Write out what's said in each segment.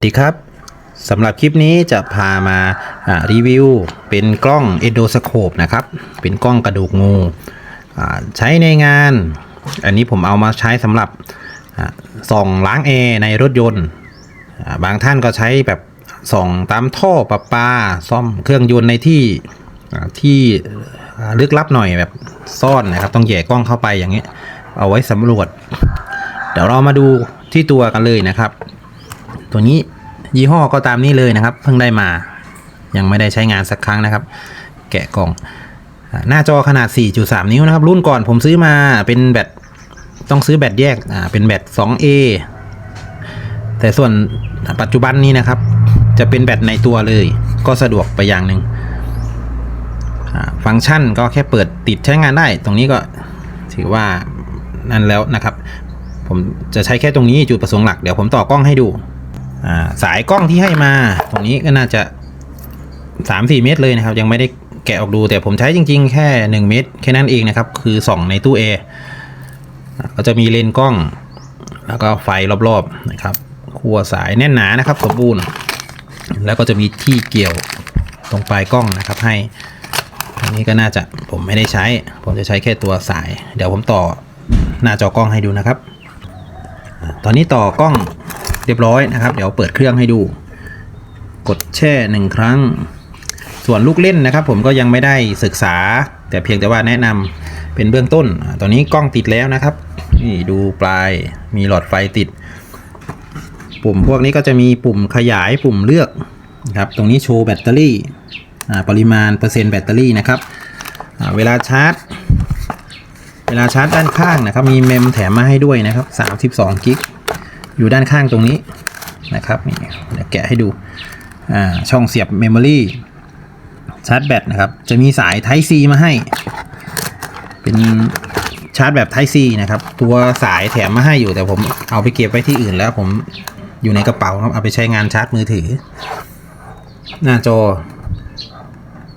สวัสดีครับสำหรับคลิปนี้จะพามารีวิว เป็นกล้อง e n d o s c o p e นะครับ เป็นกล้องกระดูกงูใช้ในงาน อันนี้ผมเอามาใช้สำหรับส่องล้างแอร์ในรถยนต์ บางท่านก็ใช้แบบส่องตามท่อประปาซ่อมเครื่องยนต์ในที่ที่ลึกลับหน่อยแบบซ่อนนะครับ ต้องแย่กล้องเข้าไปอย่างนี้ เอาไว้สำรวจ เดี๋ยวเรามาดูที่ตัวกันเลยนะครับ ตัวนี้ยี่ห้อก็ตามนี้เลยนะครับ เพิ่งได้มา ยังไม่ได้ใช้งานสักครั้งนะครับ แกะกล่อง หน้าจอขนาด 4.3 นิ้วนะครับ รุ่นก่อนผมซื้อมาเป็นแบตต้องซื้อแบตแยกเป็นแบต 2A แต่ส่วนปัจจุบันนี้นะครับ จะเป็นแบตในตัวเลย ก็สะดวกไปอย่างหนึ่งอ่าฟังก์ชันก็แค่เปิดติดใช้งานได้ ตรงนี้ก็ถือว่านั่นแล้วนะครับ ผมจะใช้แค่ตรงนี้จุดประสงค์หลัก เดี๋ยวผมต่อกล้องให้ดู สายกล้องที่ให้มาตรงนี้ก็น่าจะสามสี่เมตรเลยนะครับ ยังไม่ได้แกะออกดูแต่ผมใช้จริง ๆ แค่หนึ่งเมตรแค่นั้นเองนะครับ คือส่องในตู้แอร์อ่าก็จะมีเลนกล้อง แล้วก็ไฟรอบๆนะครับขั้วสายแน่นหนานะครับสมบูรณ์ แล้วก็จะมีที่เกี่ยวตรงปลายกล้องนะครับให้อันนี้ก็น่าจะผมไม่ได้ใช้ ผมจะใช้แค่ตัวสาย เดี๋ยวผมต่อหน้าจอกล้องให้ดูนะครับ ตอนนี้ต่อกล้อง เรียบร้อยนะครับ เดี๋ยวเปิดเครื่องให้ดู กดแช่หนึ่งครั้ง ส่วนลูกเล่นนะครับ ผมก็ยังไม่ได้ศึกษา แต่เพียงแต่ว่าแนะนำเป็นเบื้องต้น ตอนนี้กล้องติดแล้วนะครับ นี่ดูปลายมีหลอดไฟติด ปุ่มพวกนี้ก็จะมีปุ่มขยายปุ่มเลือกนะครับตรงนี้โชว์แบตเตอรี่อ่าปริมาณเปอร์เซ็นต์แบตเตอรี่นะครับอ่าเวลาชาร์จ เวลาชาร์จด้านข้างนะครับ มีเมมแถมมาให้ด้วยนะครับ32กิก อยู่ด้านข้างตรงนี้นะครับนี่เดี๋ยวแกะให้ดูช่องเสียบเมมโมรี่ชาร์จแบตนะครับ จะมีสาย Type C มาให้ เป็นชาร์จแบบ Type C นะครับ ตัวสายแถมมาให้อยู่แต่ผมเอาไปเก็บไว้ที่อื่นแล้วผมอยู่ในกระเป๋าครับเอาไปใช้งานชาร์จมือถือ หน้าจอ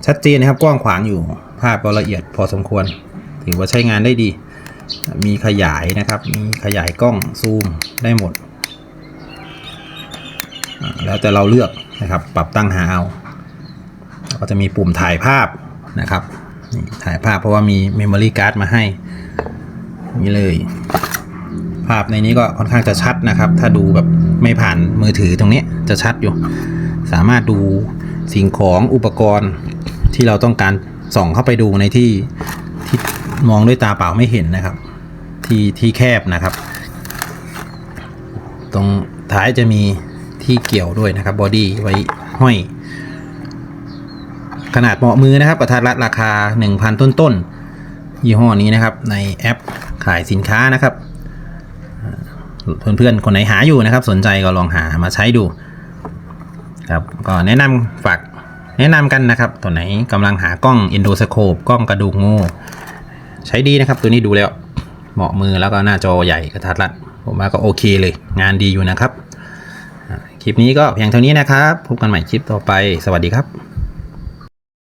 ชัดเจนนะครับกว้างขวางอยู่ภาพก็ละเอียดพอสมควร ถือว่าใช้งานได้ดี มีขยายนะครับ มีขยายกล้องซูมได้หมด แล้วแต่เราเลือกนะครับปรับตั้งหาเอาก็จะมีปุ่มถ่ายภาพนะครับถ่ายภาพเพราะว่ามี Memory Card มาให้นี่เลย ภาพในนี้ก็ค่อนข้างจะชัดนะครับ ถ้าดูแบบไม่ผ่านมือถือตรงนี้จะชัดอยู่ สามารถดูสิ่งของอุปกรณ์ที่เราต้องการส่องเข้าไปดูในที่ที่มองด้วยตาเปล่าไม่เห็นนะครับ ที่ที่แคบนะครับ ตรงท้ายจะมี ที่เกี่ยวด้วยนะครับบอดี้ไว้ห้อย ขนาดเหมาะมือนะครับกระทัดรัดราคา 1,000 ต้นๆยี่ห้อนี้นะครับ ในแอปขายสินค้านะครับ เพื่อนๆ คนไหนหาอยู่นะครับ สนใจก็ลองหามาใช้ดูครับก็แนะนำฝากแนะนำกันนะครับ ตัวไหนกำลังหากล้อง e n d o s c o p e กล้องกระดูกงูใช้ดีนะครับ ตัวนี้ดูแล้วเหมาะมือแล้วก็หน้าจอใหญ่กระทัดรัดผมว่าก็โอเคเลย งานดีอยู่นะครับ คลิปนี้ก็เพียงเท่านี้นะครับ พบกันใหม่คลิปต่อไป สวัสดีครับ